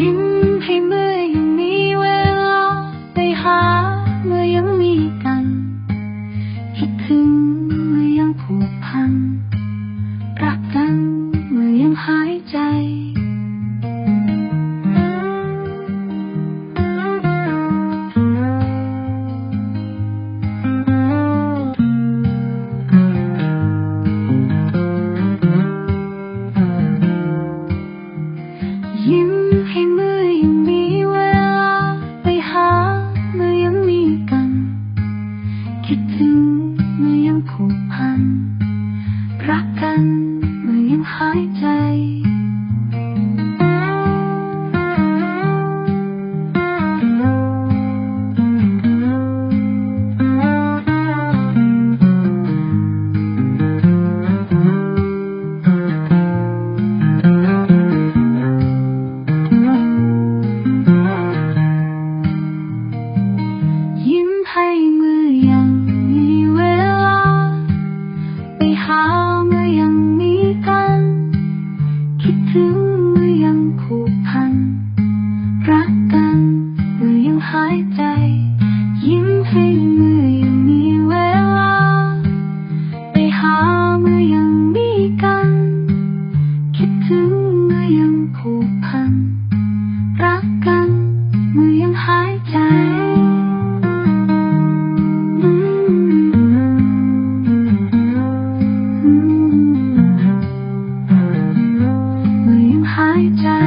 ยิ้มให้เมื่อยังมีเวลาไปหาเมื่อยังมีกันคิดถึงเมื่อยังผูกพันรักกันเมื่อยังหายใจยิ้ม ผูกพันรักกันเมื่อยังหายใจ รู้หรืยังผูกพัน รักกันหรืยังหายใจ ยิ้มให้เมื่อยังมีเวลา ไปหาเมยังมีกัน คิดถึงเมื่อยังผูกพัน night